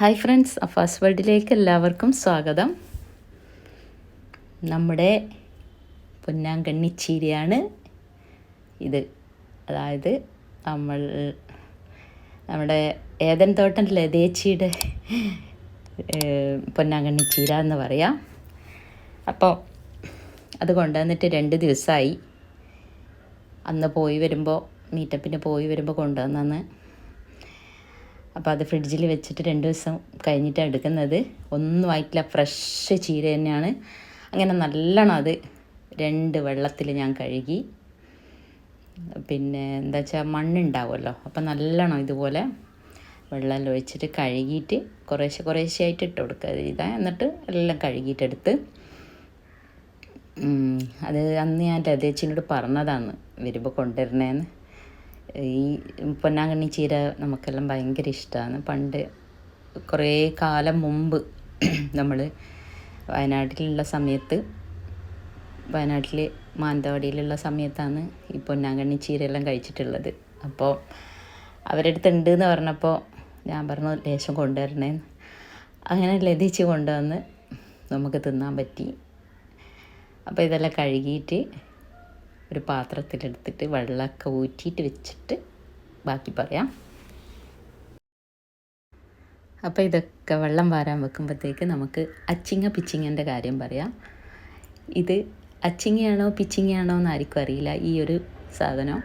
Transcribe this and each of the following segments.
Hi friends Afaz വേൾഡിലേക്ക് എല്ലാവർക്കും സ്വാഗതം. നമ്മുടെ പൊന്നാങ്കണ്ണി ചീരയാണ് ഇത്. അതായത് നമ്മൾ നമ്മുടെ ഏതൻ തോട്ടം ലതേച്ചിയുടെ പൊന്നാങ്കണ്ണി ചീര എന്ന് പറയാം. അപ്പോൾ അത് കൊണ്ടുവന്നിട്ട് രണ്ട് ദിവസമായി. അന്ന് പോയി വരുമ്പോൾ മീറ്റപ്പിന് പോയി വരുമ്പോൾ കൊണ്ടുവന്നു അപ്പോൾ അത് ഫ്രിഡ്ജിൽ വെച്ചിട്ട് രണ്ട് ദിവസം കഴിഞ്ഞിട്ടാണ് എടുക്കുന്നത്. ഒന്നും ആയിട്ടില്ല ഫ്രഷ് ചീര തന്നെയാണ്. അങ്ങനെ നല്ലോണം അത് രണ്ട് വെള്ളത്തിൽ ഞാൻ കഴുകി. പിന്നെ എന്താ വെച്ചാൽ മണ്ണുണ്ടാവുമല്ലോ അപ്പം നല്ലോണം ഇതുപോലെ വെള്ളം ഒഴിച്ചിട്ട് കഴുകിയിട്ട് കുറേശ്ശെ കുറേശ്ശെ ആയിട്ട് ഇട്ട് കൊടുക്കുക. ഇതാ എന്നിട്ട് എല്ലാം കഴുകിയിട്ടെടുത്ത്. അത് അന്ന് ഞാൻ ലതേച്ചിനോട് പറഞ്ഞതാണ് വരുമ്പോൾ കൊണ്ടുവരണേന്ന്. ഈ പൊന്നാങ്കണ്ണി ചീര നമുക്കെല്ലാം ഭയങ്കര ഇഷ്ടമാണ് പണ്ട് കുറേ കാലം മുമ്പ് നമ്മൾ വയനാട്ടിലുള്ള സമയത്ത് വയനാട്ടിൽ മാനന്തവാടിയിലുള്ള സമയത്താണ് ഈ പൊന്നാങ്കണ്ണി ചീരയെല്ലാം കഴിച്ചിട്ടുള്ളത്. അപ്പോൾ അവരെടുത്ത് ഉണ്ട് എന്ന് പറഞ്ഞപ്പോൾ ഞാൻ പറഞ്ഞു ലേശം കൊണ്ടുവരണേന്ന് അങ്ങനെ ലതിച്ച് കൊണ്ടുവന്ന് നമുക്ക് തിന്നാൻ പറ്റി. അപ്പോൾ ഇതെല്ലാം കഴുകിയിട്ട് ഒരു പാത്രത്തിലെടുത്തിട്ട് വെള്ളമൊക്കെ ഊറ്റിയിട്ട് വെച്ചിട്ട് ബാക്കി പറയാം. അപ്പോൾ ഇതൊക്കെ വെള്ളം വാരാൻ വെക്കുമ്പോഴത്തേക്ക് നമുക്ക് അച്ചിങ്ങ പിച്ചിങ്ങന്റെ കാര്യം പറയാം. ഇത് അച്ചിങ്ങയാണോ പിച്ചിങ്ങയാണോ എന്ന് ആർക്കും അറിയില്ല. ഈ ഒരു സാധനം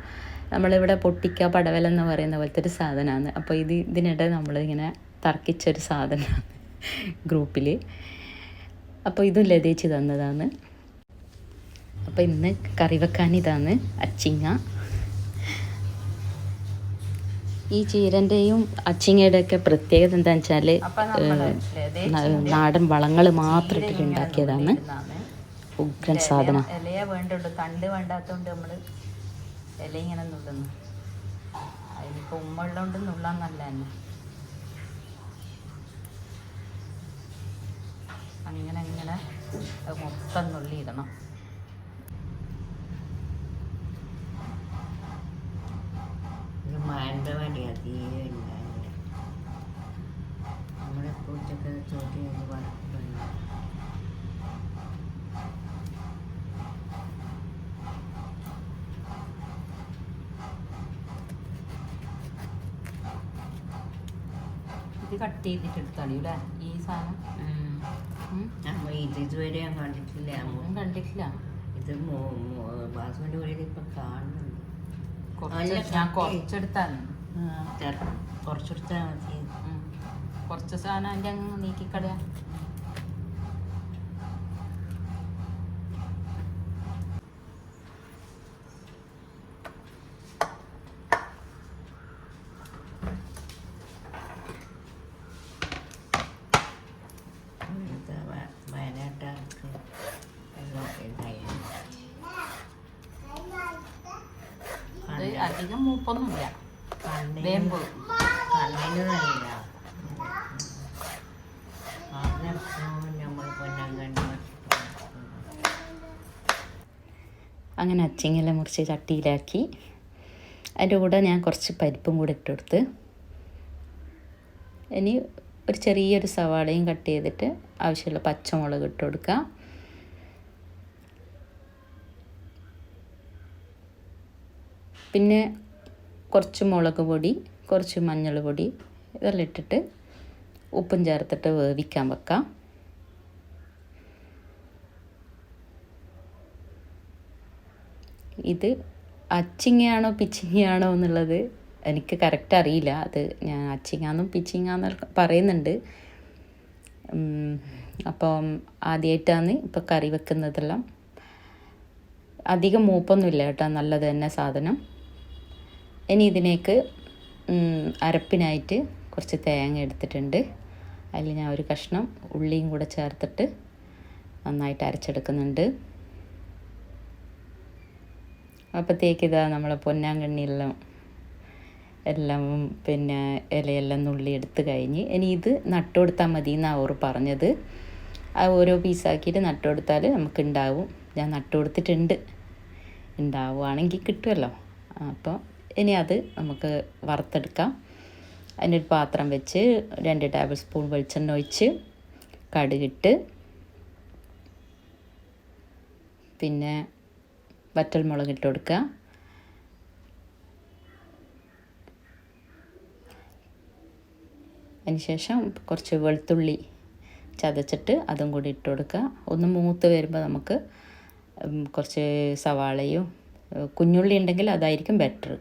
നമ്മളിവിടെ പൊട്ടിക്ക പടവലം എന്ന് പറയുന്ന പോലത്തെ ഒരു സാധനമാണ്. അപ്പോൾ ഇത് ഇതിനിടെ നമ്മളിങ്ങനെ തർക്കിച്ചൊരു സാധനമാണ് ഗ്രൂപ്പിൽ അപ്പോൾ ഇതും ലതേച്ച് തന്നതാണ്. അപ്പോൾ ഇന്ന് കറി വെക്കാൻ ഇതാണ് അച്ചിങ്ങ. ഈ ചീരന്റെയും അച്ചിങ്ങയുടെ ഒക്കെ പ്രത്യേകത എന്താണെന്ന് വെച്ചാൽ നാടൻ വളങ്ങൾ മാത്രം ഇട്ടിട്ട് ഉണ്ടാക്കിയതാണ്. ഉഗ്രൻ സാധനം. ഇലയെ വേണ്ടുള്ളൂ തണ്ട് വേണ്ടാത്തതുകൊണ്ട് നമ്മൾ ഇല ഇങ്ങനെ നുള്ളുന്നു. അതിനിപ്പോൾ ഉമ്മുള്ളതുകൊണ്ട് നുള്ളാൻ നല്ല തന്നെ. അങ്ങനെ അങ്ങനെ മൊത്തം നുള്ളിയിടണം. ഇത് മാനന്തവാടിയാണ് തീരെ ഉണ്ടാവില്ല നമ്മളെ പൂച്ചൊക്കെ ചോട്ടി വളർത്തുന്നു ഇത് കട്ട് ചെയ്തിട്ട് എടുത്താളി അല്ലേ? ഈ സാധനം. നമ്മൾ ഇത് ഇതുവരെ ഞാൻ കണ്ടിട്ടില്ല. കണ്ടിട്ടില്ല. ഇത് ബാസുവിന്റെ വഴിയിൽ ഇപ്പം കാണുന്നുണ്ട്. കുറച്ച് ഞാൻ കുറച്ചെടുത്താണ് കുറച്ചെടുത്താൽ മതി. കുറച്ച് സാധനം അതിന്റെ അങ്ങ് നീക്കിക്കളയാ ഇവിടുത്തെ വ- വയനാട്ടുകാർക്ക് എല്ലാം ഇതായിരുന്നു ഇത് അധികം മൂപ്പൊന്നുമില്ല കണ്ണിന് വേമ്പ് കണ്ണിന് നല്ല അതിനപ്പം നമ്മൾ പൊന്നാൻ കണ്ടു അങ്ങനെ അച്ചിങ്ങെല്ലാം മുറിച്ച് ചട്ടിയിലാക്കി. അതിന്റെ കൂടെ ഞാൻ കുറച്ച് പരിപ്പും കൂടെ ഇട്ടെടുത്ത് ഇനി ഒരു ചെറിയൊരു സവാളയും കട്ട് ചെയ്തിട്ട് ആവശ്യമുള്ള പച്ചമുളക് ഇട്ട് കൊടുക്കുക പിന്നെ കുറച്ച് മുളക് പൊടി കുറച്ച് മഞ്ഞൾ പൊടി ഇതെല്ലാം ഇട്ടിട്ട് ഉപ്പും ചേർത്തിട്ട് വേവിക്കാൻ വെക്കാം. ഇത് അച്ചിങ്ങയാണോ പിച്ചിങ്ങയാണോ എന്നുള്ളത് എനിക്ക് കറക്റ്റ് അറിയില്ല. അത് ഞാൻ അച്ചിങ്ങാന്നും പിച്ചിങ്ങാന്നും പറയുന്നുണ്ട്. അപ്പം ആദ്യമായിട്ടാണ് ഇപ്പം കറി വെക്കുന്നതെല്ലാം. അധികം മൂപ്പൊന്നുമില്ല കേട്ടോ നല്ലത് തന്നെ സാധനം. ഇനി ഇതിനേക്ക് അരപ്പിനായിട്ട് കുറച്ച് തേങ്ങ എടുത്തിട്ടുണ്ട്. അതിൽ ഞാൻ ഒരു കഷ്ണം ഉള്ളിയും കൂടെ ചേർത്തിട്ട് നന്നായിട്ട് അരച്ചെടുക്കുന്നുണ്ട്. അപ്പോഴത്തേക്ക് ഇതാ നമ്മളെ പൊന്നാങ്കണ്ണിയെല്ലാം എല്ലാം പിന്നെ ഇലയെല്ലാം നുള്ളി എടുത്ത് കഴിഞ്ഞ് ഇനി ഇത് നട്ടുകൊടുത്താൽ മതി എന്നാണ് അവർ പറഞ്ഞത്. ആ ഓരോ പീസാക്കിയിട്ട് നട്ടുകൊടുത്താൽ നമുക്ക് ഉണ്ടാവും ഞാൻ നട്ടുകൊടുത്തിട്ടുണ്ട് ഉണ്ടാവുകയാണെങ്കിൽ കിട്ടുമല്ലോ. അപ്പോൾ ഇനി അത് നമുക്ക് വറുത്തെടുക്കാം. അതിനൊരു പാത്രം വെച്ച് രണ്ട് ടേബിൾ സ്പൂൺ വെളിച്ചെണ്ണ ഒഴിച്ച് കടുകിട്ട് പിന്നെ വറ്റൽ മുളക് ഇട്ട് കൊടുക്കുക അതിനുശേഷം കുറച്ച് വെളുത്തുള്ളി ചതച്ചിട്ട് അതും കൂടി ഇട്ട് കൊടുക്കുക. ഒന്ന് മൂത്ത് വരുമ്പോൾ നമുക്ക് കുറച്ച് സവാളയും കുഞ്ഞുള്ളി ഉണ്ടെങ്കിൽ അതായിരിക്കും ബെറ്റർ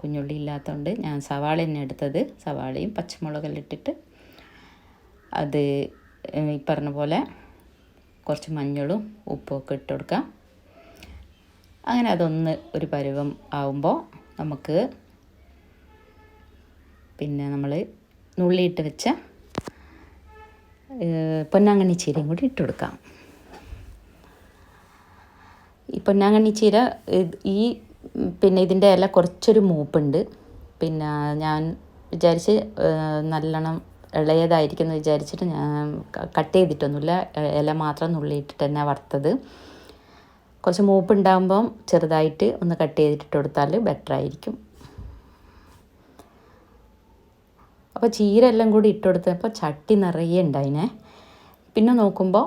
കുഞ്ഞുള്ളി ഇല്ലാത്തതുകൊണ്ട് ഞാൻ സവാള തന്നെ എടുത്തത്. സവാളയും പച്ചമുളകെല്ലാം ഇട്ടിട്ട് അത് ഈ പറഞ്ഞ പോലെ കുറച്ച് മഞ്ഞളും ഉപ്പും ഒക്കെ ഇട്ട് കൊടുക്കാം അങ്ങനെ അതൊന്ന് ഒരു പരുവം ആവുമ്പോൾ നമുക്ക് പിന്നെ നമ്മൾ നുള്ളിയിട്ട് വെച്ച പൊന്നാങ്കണ്ണി ചീരയും കൂടി ഇട്ട് കൊടുക്കാം. ഈ പൊന്നാങ്കണ്ണി ചീര ഈ പിന്നെ ഇതിന്റെ ഇല കുറച്ചൊരു മൂപ്പുണ്ട്. പിന്നെ ഞാൻ വിചാരിച്ച് നല്ലോണം ഇളയതായിരിക്കും എന്ന് വിചാരിച്ചിട്ട് ഞാൻ കട്ട് ചെയ്തിട്ടൊന്നുമില്ല. ഇല മാത്രം നുള്ളിയിട്ടിട്ട് തന്നെ വറുത്തത്. കുറച്ച് മൂപ്പ് ഉണ്ടാകുമ്പം ചെറുതായിട്ട് ഒന്ന് കട്ട് ചെയ്തിട്ട് കൊടുത്താൽ ബെറ്റർ ആയിരിക്കും. അപ്പോൾ ചീര എല്ലാം കൂടി ഇട്ട് കൊടുത്തപ്പോൾ ചട്ടി നിറയെ ഉണ്ടായിനെ. പിന്നെ നോക്കുമ്പോൾ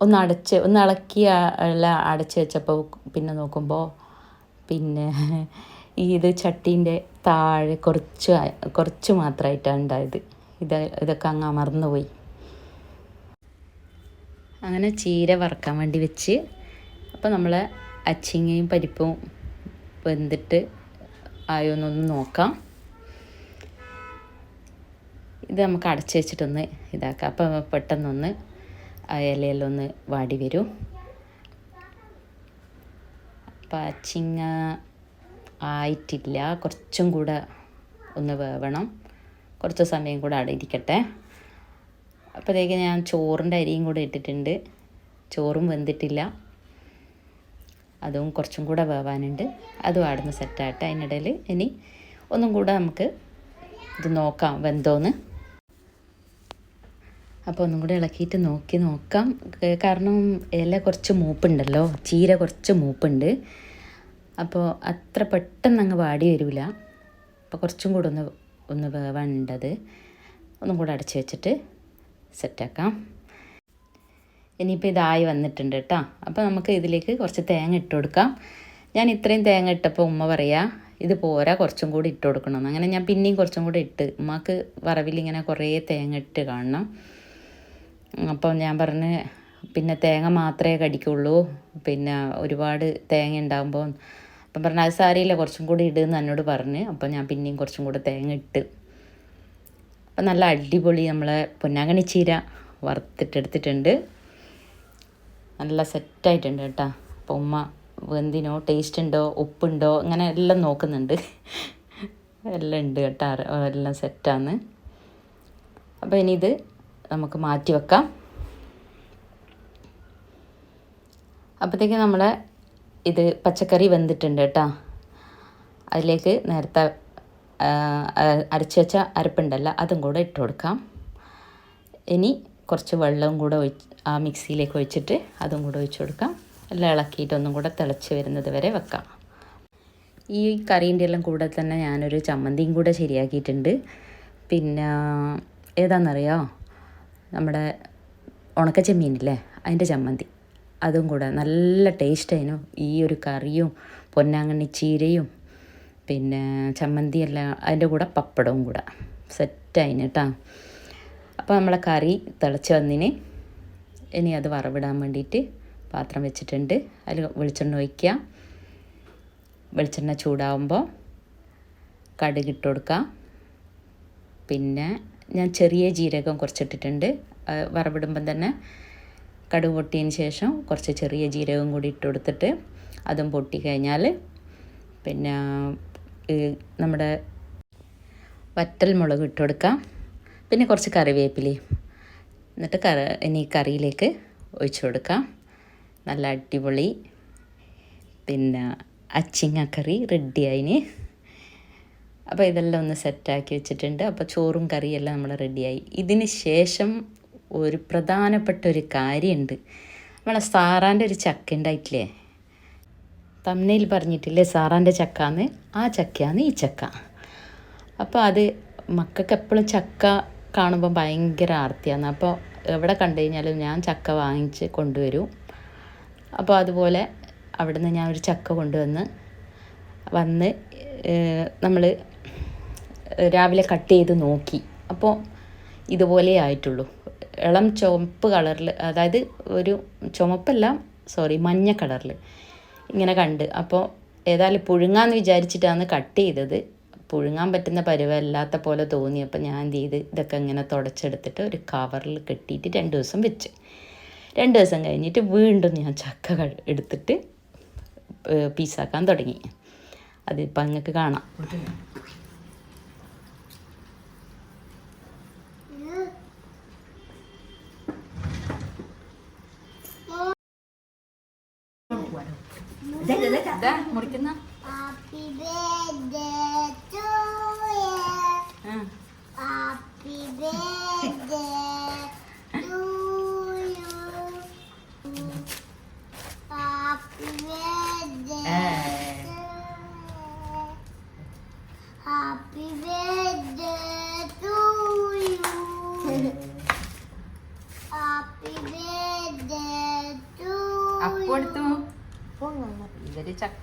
ഒന്ന് അടച്ച് ഒന്ന് ഇളക്കി എല്ലാം അടച്ച് വെച്ചപ്പോൾ പിന്നെ നോക്കുമ്പോൾ പിന്നെ ഇത് ചട്ടീന്റെ താഴെ കുറച്ച് കുറച്ച് മാത്രമായിട്ടാണ് ഉണ്ടായത്. ഇത് ഇതൊക്കെ അങ്ങ് അമർന്നു പോയി അങ്ങനെ ചീര വറക്കാൻ വേണ്ടി വെച്ച് അപ്പോൾ നമ്മൾ അച്ചിങ്ങയും പരിപ്പും വെന്തിട്ട് ആയോ എന്നൊന്ന് നോക്കാം. ഇത് നമുക്ക് അടച്ച് വെച്ചിട്ടൊന്ന് ഇതാക്കാം. അപ്പോൾ പെട്ടെന്നൊന്ന് ഇലയെല്ലാം ഒന്ന് വാടി വരും. അപ്പം അച്ചിങ്ങ ആയിട്ടില്ല. കുറച്ചും കൂടെ ഒന്ന് വേവണം. കുറച്ച് സമയം കൂടെ അവിടെ ഇരിക്കട്ടെ. അപ്പോഴത്തേക്ക് ഞാൻ ചോറിന്റെ അരിയും കൂടെ ഇട്ടിട്ടുണ്ട്. ചോറും വെന്തിട്ടില്ല. അതും കുറച്ചും കൂടെ വേവാനുണ്ട്. അതും അവിടുന്ന് സെറ്റായിട്ട് അതിനിടയിൽ ഇനി ഒന്നും കൂടെ നമുക്ക് ഇത് നോക്കാം വെന്തോന്ന്. അപ്പോൾ ഒന്നും കൂടെ ഇളക്കിയിട്ട് നോക്കി നോക്കാം. കാരണം ഇല കുറച്ച് മൂപ്പുണ്ടല്ലോ ചീര കുറച്ച് മൂപ്പുണ്ട്. അപ്പോൾ അത്ര പെട്ടെന്ന് അങ്ങ് വാടി വരില്ല. അപ്പോൾ കുറച്ചും കൂടെ ഒന്ന് ഒന്ന് വേവാനുണ്ടത് ഒന്നും കൂടെ അടച്ച് വെച്ചിട്ട് സെറ്റാക്കാം ഇനിയിപ്പോൾ ഇതായി വന്നിട്ടുണ്ട് കേട്ടോ അപ്പോൾ നമുക്ക് ഇതിലേക്ക് കുറച്ച് തേങ്ങ ഇട്ട് കൊടുക്കാം. ഞാൻ ഇത്രയും തേങ്ങ ഇട്ടപ്പോൾ ഉമ്മ പറയാ ഇത് പോരാ കുറച്ചും കൂടി ഇട്ട് കൊടുക്കണം അങ്ങനെ ഞാൻ പിന്നെയും കുറച്ചും കൂടി ഇട്ട് ഉമ്മക്ക് വറവിൽ ഇങ്ങനെ കുറേ തേങ്ങ ഇട്ട് കാണണം. അപ്പോൾ ഞാൻ പറഞ്ഞ് പിന്നെ തേങ്ങ മാത്രമേ കടിക്കുള്ളൂ. പിന്നെ ഒരുപാട് തേങ്ങ ഉണ്ടാകുമ്പോൾ അപ്പം പറഞ്ഞ അത് സാരിയില്ല കുറച്ചും കൂടി ഇടുന്ന് എന്നോട് പറഞ്ഞ് അപ്പോൾ ഞാൻ പിന്നെയും കുറച്ചും കൂടി തേങ്ങ ഇട്ട്. അപ്പം നല്ല അടിപൊളി നമ്മളെ പൊന്നാങ്കണി ചീര വറുത്തിട്ടെടുത്തിട്ടുണ്ട്. നല്ല സെറ്റായിട്ടുണ്ട് കേട്ടോ. അപ്പോൾ ഉമ്മ വെന്തിനോ ടേസ്റ്റ് ഉണ്ടോ ഉപ്പുണ്ടോ അങ്ങനെ എല്ലാം നോക്കുന്നുണ്ട്. എല്ലാം ഉണ്ട് കേട്ടോ. എല്ലാം സെറ്റാന്ന്. അപ്പോൾ ഇനി ഇത് നമുക്ക് മാറ്റി വെക്കാം. അപ്പോഴത്തേക്ക് നമ്മുടെ ഇത് പച്ചക്കറി വെന്തിട്ടുണ്ട് കേട്ടോ. അതിലേക്ക് നേരത്തെ അരച്ച് വെച്ച അരപ്പുണ്ടല്ലോ അതും കൂടെ ഇട്ട് കൊടുക്കാം. ഇനി കുറച്ച് വെള്ളവും കൂടെ ഒഴിച്ച് ആ മിക്സിയിലേക്ക് ഒഴിച്ചിട്ട് അതും കൂടെ ഒഴിച്ചു കൊടുക്കാം. എല്ലാം ഇളക്കിയിട്ട് ഒന്നും കൂടെ തിളച്ച് വരുന്നത് വരെ വെക്കാം. ഈ കറീന്റെ എല്ലാം കൂടെ തന്നെ ഞാനൊരു ചമ്മന്തിയും കൂടെ ശരിയാക്കിയിട്ടുണ്ട്. പിന്നെ ഏതാണെന്നറിയോ നമ്മുടെ ഉണക്ക ചെമ്മീനില്ലേ അതിന്റെ ചമ്മന്തി. അതും കൂടെ നല്ല ടേസ്റ്റ് അതിനു ഈ ഒരു കറിയും പൊന്നാങ്കണ്ണി ചീരയും പിന്നെ ചമ്മന്തി എല്ലാം അതിന്റെ കൂടെ പപ്പടവും കൂടെ. സെറ്റായിന് കേട്ടോ. അപ്പോൾ നമ്മളെ കറി തിളച്ച് വന്നിന് ഇനി അത് വറവിടാൻ വേണ്ടിയിട്ട് പാത്രം വെച്ചിട്ടുണ്ട്. അതിൽ വെളിച്ചെണ്ണ ഒഴിക്കുക. വെളിച്ചെണ്ണ ചൂടാവുമ്പോൾ കടുക് കടുകിട്ട് കൊടുക്കുക. പിന്നെ ഞാൻ ചെറിയ ജീരകം കുറച്ചിട്ടിട്ടുണ്ട്. വറവിടുമ്പം തന്നെ കടുക് പൊട്ടിയതിന് ശേഷം കുറച്ച് ചെറിയ ജീരകം കൂടി ഇട്ട് കൊടുത്തിട്ട് അതും പൊട്ടി കഴിഞ്ഞാൽ പിന്നെ നമ്മുടെ വറ്റൽ മുളക് ഇട്ട് കൊടുക്കാം. പിന്നെ കുറച്ച് കറിവേപ്പിലയും എന്നിട്ട് കറ ഇനി കറിയിലേക്ക് ഒഴിച്ചു കൊടുക്കാം. നല്ല അടിപൊളി. പിന്നെ അച്ചിങ്ങക്കറി റെഡി ആയിന്. അപ്പോൾ ഇതെല്ലാം ഒന്ന് സെറ്റാക്കി വെച്ചിട്ടുണ്ട്. അപ്പോൾ ചോറും കറിയെല്ലാം നമ്മൾ റെഡിയായി ഇതിന് ശേഷം ഒരു പ്രധാനപ്പെട്ട ഒരു കാര്യമുണ്ട്. നമ്മളെ സാറാന്റെ ഒരു ചക്ക ഉണ്ടായിട്ടില്ലേ? തമ്മനയിൽ പറഞ്ഞിട്ടില്ലേ സാറാന്റെ ചക്കാന്ന്? ആ ചക്കയാണ് ഈ ചക്ക. അപ്പോൾ അത് മക്കൾക്ക് എപ്പോഴും ചക്ക കാണുമ്പോൾ ഭയങ്കര ആർത്തിയാണ്. അപ്പോൾ എവിടെ കണ്ടു കഴിഞ്ഞാലും ഞാൻ ചക്ക വാങ്ങിച്ച് കൊണ്ടുവരും. അപ്പോൾ അതുപോലെ അവിടുന്ന് ഞാൻ ഒരു ചക്ക കൊണ്ടുവന്ന് വന്ന് നമ്മൾ രാവിലെ കട്ട് ചെയ്ത് നോക്കി. അപ്പോൾ ഇതുപോലെ ആയിട്ടുള്ളൂ. ഇളം ചുവപ്പ് കളറിൽ അതായത് ഒരു ചുമപ്പല്ല സോറി മഞ്ഞ കളറിൽ ഇങ്ങനെ കണ്ട്. അപ്പോൾ ഏതായാലും പുഴുങ്ങാന്ന് വിചാരിച്ചിട്ടാണ് കട്ട് ചെയ്തത്. പുഴുങ്ങാൻ പറ്റുന്ന പരുവല്ലാത്ത പോലെ തോന്നി. അപ്പോൾ ഞാൻ എന്ത് ചെയ്ത് ഇതൊക്കെ ഇങ്ങനെ തുടച്ചെടുത്തിട്ട് ഒരു കവറിൽ കെട്ടിയിട്ട് രണ്ട് ദിവസം വെച്ച്. രണ്ട് ദിവസം കഴിഞ്ഞിട്ട് വീണ്ടും ഞാൻ ചക്ക എടുത്തിട്ട് പീസാക്കാൻ തുടങ്ങി. അതിപ്പോൾ നിങ്ങൾക്ക് കാണാം.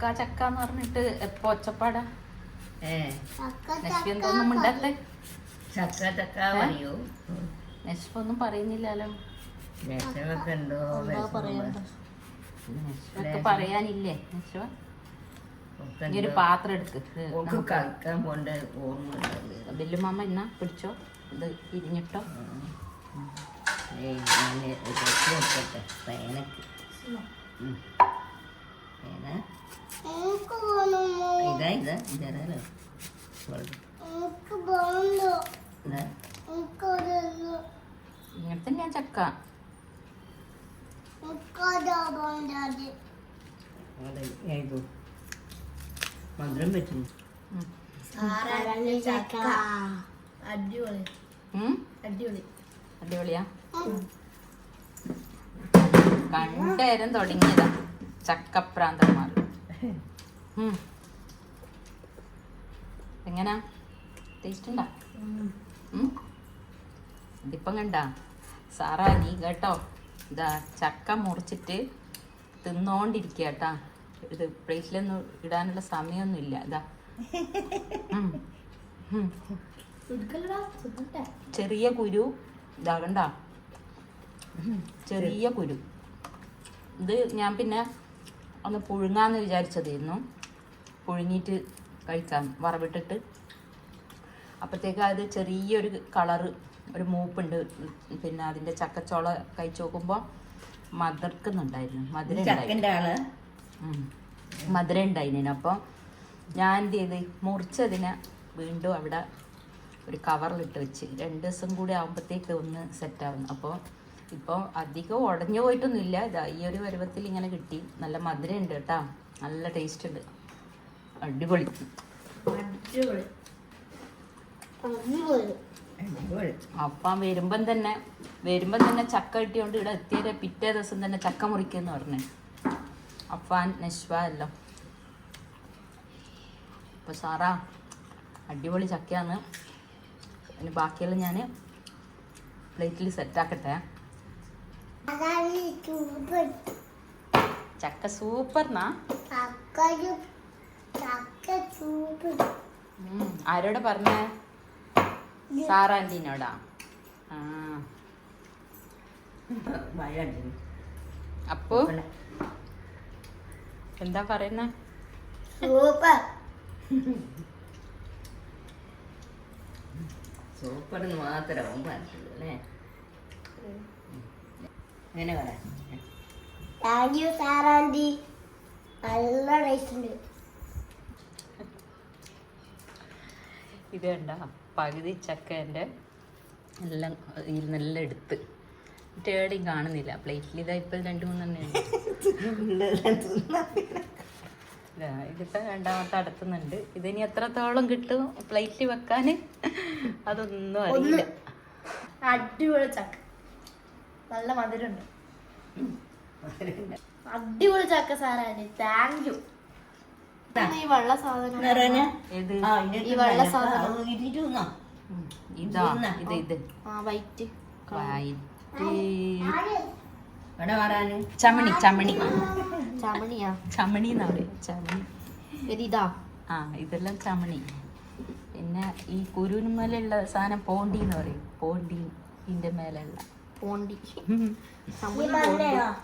ചക്ക ചക്ക എന്ന് പറഞ്ഞിട്ട് എപ്പോ ഒച്ചപ്പാടാ? ഏ, ചക്ക പറയൂ. പറയുന്നില്ലല്ലോ. പറയാനില്ലേ ഈ ഒരു പാത്രം എടുക്ക്. ഓൾക്ക് കളിക്കാൻ പോണ്ട ഓർമ്മ ഉണ്ടാവില്ല. ബില്ലുമാമ എന്നാ പിടിച്ചോ? ഇത് ഇരിഞ്ഞിട്ടോ? രസം എടുക്കട്ടെ പേനക്ക്. ഇതാ ഇതാ ഇങ്ങനത്തെ ഞാൻ ചക്ക. മധുരം പറ്റും? അടിപൊളി. അടിപൊളിയാ? കണ്ടേരം തുടങ്ങിയതാ. ചക്കപ്രാന്തന്മാർ. എങ്ങനാ? ടേസ്റ്റ് ഉണ്ടാ? ഇതിപ്പം കണ്ട? സാറാ നീ കേട്ടോ. ഇതാ ചക്ക മുറിച്ചിട്ട് തിന്നോണ്ടിരിക്കുക കേട്ടാ ഇത് പ്ലേറ്റിലൊന്നും ഇടാനുള്ള സമയമൊന്നും ഇല്ല ഇതാ. ചെറിയ കുരു. ഇതാ കണ്ട? ചെറിയ കുരു. ഇത് ഞാൻ പിന്നെ ഒന്ന് പുഴുങ്ങാന്ന് വിചാരിച്ചതായിരുന്നു. പുഴുങ്ങിയിട്ട് കഴിക്കാം. വറവിട്ടിട്ട്. അപ്പോഴത്തേക്ക് അത് ചെറിയൊരു കളറ് ഒരു മൂപ്പുണ്ട്. പിന്നെ അതിന്റെ ചക്കച്ചോള കഴിച്ചു നോക്കുമ്പോൾ മധുർക്കുന്നുണ്ടായിരുന്നു മധുര മധുര ഉണ്ടായിരുന്നു അപ്പോൾ ഞാൻ എന്ത് ചെയ്ത് മുറിച്ചതിനെ വീണ്ടും അവിടെ ഒരു കവറിലിട്ട് വെച്ച്. രണ്ട് ദിവസം കൂടി ആകുമ്പോഴത്തേക്ക് ഒന്ന് സെറ്റാവുന്നു അപ്പോൾ ഇപ്പോൾ അധികം ഉടഞ്ഞു പോയിട്ടൊന്നുമില്ല. ഇതാ ഈ ഒരു പരുവത്തിൽ ഇങ്ങനെ കിട്ടി. നല്ല മധുരം ഉണ്ട് കേട്ടോ. നല്ല ടേസ്റ്റ് ഉണ്ട്. അടിപൊളി. അപ്പം വരുമ്പം തന്നെ വരുമ്പം തന്നെ ചക്ക കിട്ടിയോണ്ട് ഇവിടെ എത്തിയത് പിറ്റേ ദിവസം തന്നെ ചക്ക മുറിക്കെന്ന് പറഞ്ഞു. അഫാൻ നശ്വ എല്ലാം. അപ്പോൾ സാറാ അടിപൊളി ചക്കയാണ്. ഇനി ബാക്കിയെല്ലാം ഞാൻ പ്ലേറ്റിൽ സെറ്റാക്കട്ടെ ചക്ക സൂപ്പർന്നാ? ആരോടാ പറഞ്ഞേ? സാറാന്റീനോടാ അപ്പോ? എന്താ പറയുന്ന? സൂപ്പർ. സൂപ്പർ മാത്രമാവും പറഞ്ഞിട്ടുള്ളൂ അല്ലേ? അങ്ങനെ പറയാം താങ്ക് യു സാറാന്റി നല്ല ടേസ്റ്റ് ഉണ്ട്. ഇത് കണ്ട? പകുതി ചക്കേന്റെ എല്ലാം ഇരുന്നെല്ലാം എടുത്ത്. ടേടിയും കാണുന്നില്ല. പ്ലേറ്റിൽ ഇതാ ഇപ്പം രണ്ട് മൂന്നെണ്ണുണ്ട് ഇതിപ്പോൾ രണ്ടാമത്തെ അടുത്തുന്നുണ്ട് ഇതിനി എത്രത്തോളം കിട്ടും? പ്ലേറ്റിൽ വെക്കാൻ? അതൊന്നും അറിയില്ല. അടിപൊളി ചക്ക. നല്ല മധുരമുണ്ട്. അടിപൊളി ചക്ക സാറാണ്. താങ്ക് യു ഈ വെള്ള സാധനം ഈ വെള്ള സാധനം. ഇട്ടിട്ട് തിന്നോ? ഇതാ ഇത് ഇത്. ആ വൈറ്റ് വൈറ്റ് ഇവിടെ വരാന് ചമണി ചമണി. ചമണിയാ? ചമണി എന്നാ ചമണി. ഇത്. ആ ഇതെല്ലാം ചമണി. പിന്നെ ഈ കുരുന്മേലുള്ള സാധനം പോണ്ടി എന്ന് പറയും. പോണ്ടി ഇതിന്റെ മേലുള്ള പോണ്ടി.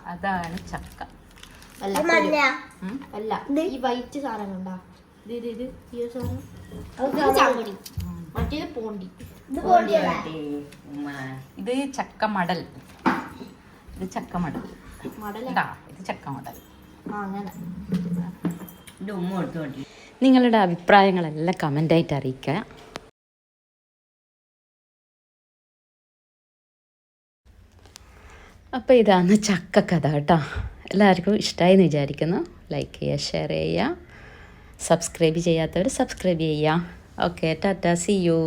അതാണ് ചക്ക. അല്ല. അല്ല ഈ വൈറ്റ് സാധനം ഉണ്ടാ ഇത് ഇത് ഈ സാധനം. ഇത് ചമണി മറ്റേത് പോണ്ടി. ഇത് ചക്ക മടൽ. ഇത് ചക്ക മടൽ. മടല? ഇതാ ഇത് ചക്ക മടൽ. നിങ്ങളുടെ അഭിപ്രായങ്ങളെല്ലാം കമന്റായിട്ട് അറിയിക്കുക. അപ്പോൾ ഇതാണ് ചക്ക കഥ കേട്ടോ. എല്ലാവർക്കും ഇഷ്ടമായി എന്ന് വിചാരിക്കുന്നു. ലൈക്ക് ചെയ്യുക ഷെയർ ചെയ്യുക. സബ്സ്ക്രൈബ് ചെയ്യാത്തവർ സബ്സ്ക്രൈബ് ചെയ്യുക. Okay Tata C U